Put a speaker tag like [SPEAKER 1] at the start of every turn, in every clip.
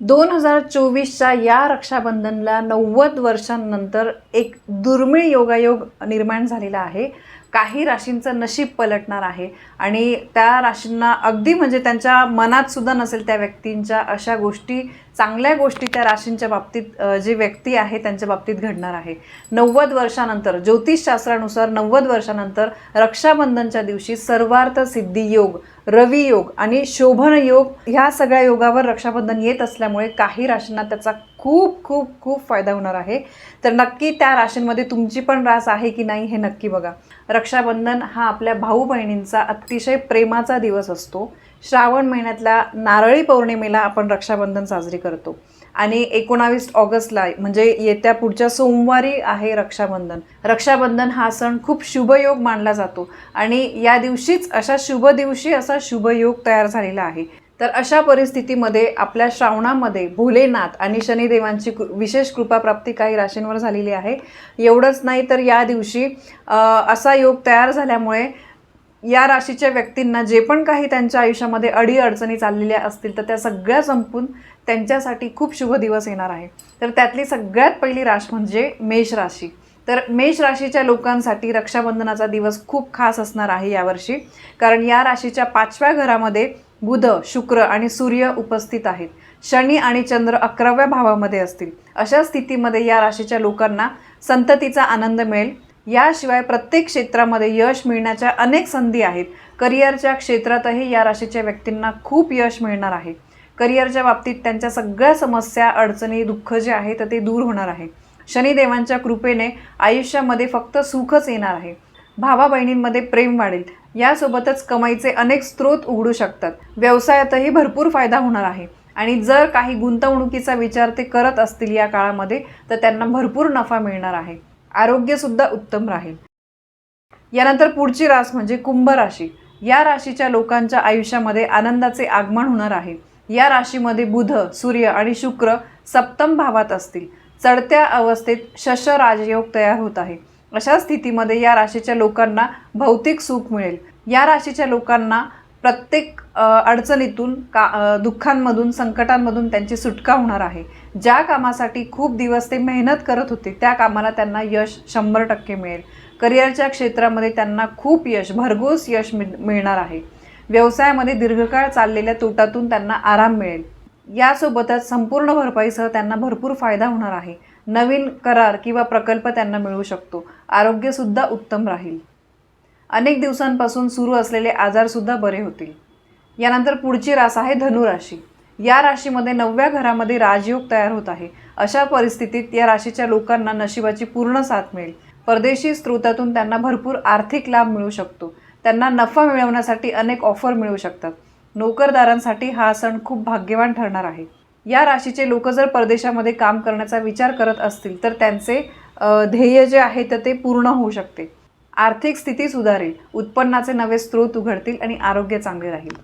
[SPEAKER 1] दोन हजार चोवीसच्या या रक्षाबंधनला नव्वद वर्षांनंतर एक दुर्मिळ योगायोग निर्माण झालेला आहे. काही राशींचं नशीब पलटणार आहे आणि त्या राशींना अगदी म्हणजे त्यांच्या मनात सुद्धा नसेल त्या व्यक्तींच्या अशा गोष्टी चांगल्या गोष्टी त्या राशींच्या बाबतीत जी जे व्यक्ती आहे त्यांच्या बाबतीत घडणार आहे. नव्वद वर्षानंतर ज्योतिषशास्त्रानुसार नव्वद वर्षानंतर रक्षाबंधनच्या दिवशी सर्वार्थ सिद्धी योग रवी योग आणि शोभन योग ह्या सगळ्या योगावर रक्षाबंधन येत असल्यामुळे काही राशींना त्याचा खूप खूप खूप फायदा होणार आहे. तर नक्की त्या राशींमध्ये तुमची पण रास आहे की नाही हे नक्की बघा. रक्षाबंधन हा आपल्या भाऊ बहिणींचा अतिशय प्रेमाचा दिवस असतो. श्रावण महिन्यातल्या नारळी पौर्णिमेला आपण रक्षाबंधन साजरी करतो. आणि एकोणावीस ऑगस्टला म्हणजे येत्या पुढच्या सोमवारी आहे रक्षाबंधन. रक्षाबंधन हा सण खूप शुभयोग मानला जातो. आणि या दिवशीच अशा शुभ दिवशी असा शुभयोग तयार झालेला आहे. तर अशा परिस्थितीमध्ये आपल्या श्रावणामध्ये भोलेनाथ आणि शनिदेवांची कृ- विशेष कृपाप्राप्ती काही राशींवर झालेली आहे. एवढंच नाही तर या दिवशी असा योग तयार झाल्यामुळे या राशीच्या व्यक्तींना जे पण काही त्यांच्या आयुष्यामध्ये अडीअडचणी चाललेल्या असतील तर त्या सगळ्या संपून त्यांच्यासाठी खूप शुभ दिवस येणार आहे. तर त्यातली सगळ्यात पहिली राश म्हणजे मेष राशी. तर मेष राशीच्या लोकांसाठी रक्षाबंधनाचा दिवस खूप खास असणार आहे यावर्षी. कारण या राशीच्या पाचव्या घरामध्ये बुध शुक्र आणि सूर्य उपस्थित आहेत. शनी आणि चंद्र अकराव्या भावामध्ये असतील. अशा स्थितीमध्ये या राशीच्या लोकांना संततीचा आनंद मिळेल. याशिवाय प्रत्येक क्षेत्रामध्ये यश मिळण्याच्या अनेक संधी आहेत. करिअरच्या क्षेत्रातही या राशीच्या व्यक्तींना खूप यश मिळणार आहे. करिअरच्या बाबतीत त्यांच्या सगळ्या समस्या अडचणी दुःख जे आहे तर ते दूर होणार आहे. शनिदेवांच्या कृपेने आयुष्यामध्ये फक्त सुखच येणार आहे. भावा बहिणींमध्ये प्रेम वाढेल. यासोबतच कमाईचे अनेक स्रोत उघडू शकतात. व्यवसायातही भरपूर फायदा होणार आहे. आणि जर काही गुंतवणुकीचा विचार ते करत असतील या काळामध्ये तर त्यांना भरपूर नफा मिळणार आहे. आरोग्यसुद्धा उत्तम राहील. यानंतर पुढची रास म्हणजे कुंभ राशी. या राशीच्या लोकांच्या आयुष्यामध्ये आनंदाचे आगमन होणार आहे. या राशीमध्ये बुध सूर्य आणि शुक्र सप्तम भावात असतील. चढत्या अवस्थेत शश राजयोग तयार होत आहे. अशा स्थितीमध्ये या राशीच्या लोकांना भौतिक सुख मिळेल. या राशीच्या लोकांना प्रत्येक अडचणीतून का दुःखांमधून संकटांमधून त्यांची सुटका होणार आहे. ज्या कामासाठी खूप दिवस ते मेहनत करत होते त्या कामाला त्यांना यश शंभर टक्के मिळेल. करिअरच्या क्षेत्रामध्ये त्यांना खूप यश भरघोस यश मिळ- मिळणार आहे. व्यवसायामध्ये दीर्घकाळ चाललेल्या तोटातून त्यांना आराम मिळेल. यासोबतच संपूर्ण भरपाईसह त्यांना भरपूर फायदा होणार आहे. नवीन करार किंवा प्रकल्प त्यांना मिळू शकतो. आरोग्यसुद्धा उत्तम राहील. अनेक दिवसांपासून सुरू असलेले आजारसुद्धा बरे होतील. यानंतर पुढची रास आहे धनुराशी या राशीमध्ये नवव्या घरामध्ये राजयोग तयार होत आहे. अशा परिस्थितीत या राशीच्या लोकांना नशिबाची पूर्ण साथ मिळेल. परदेशी स्रोतातून त्यांना भरपूर आर्थिक लाभ मिळू शकतो. त्यांना नफा मिळवण्यासाठी अनेक ऑफर मिळू शकतात. नोकरदारांसाठी हा सण खूप भाग्यवान ठरणार आहे. या राशीचे लोक जर परदेशामध्ये काम करण्याचा विचार करत असतील तर त्यांचे ध्येय जे आहे तर ते पूर्ण होऊ शकते. आर्थिक स्थिती सुधारेल उत्पन्नाचे नवे स्रोत उघडतील आणि आरोग्य चांगले राहील.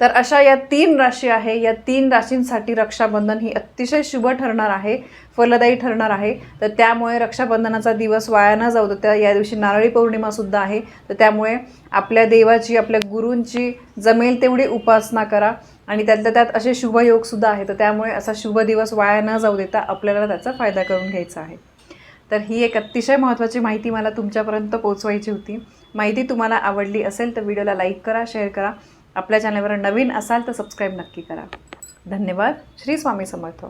[SPEAKER 1] तर अशा या तीन राशी आहे. या तीन राशींसाठी रक्षाबंधन ही अतिशय शुभ ठरणार आहे फलदायी ठरणार आहे. तर त्यामुळे रक्षाबंधनाचा दिवस वाया न जाऊ त्या या दिवशी नारळी पौर्णिमासुद्धा आहे. तर त्यामुळे आपल्या देवाची आपल्या गुरूंची जमेल तेवढी उपासना करा. आणि त्यातल्या त्यात असे शुभयोगसुद्धा आहे तर त्यामुळे असा शुभ दिवस वाया न जाऊ देता आपल्याला त्याचा फायदा करून घ्यायचा आहे. तर ही एक अतिशय महत्त्वाची माहिती मला तुमच्यापर्यंत पोचवायची होती. माहिती तुम्हाला आवडली असेल तर व्हिडिओला लाईक करा शेअर करा. आपल्या चॅनलवर नवीन असाल तर सबस्क्राईब नक्की करा. धन्यवाद. श्री स्वामी समर्थ.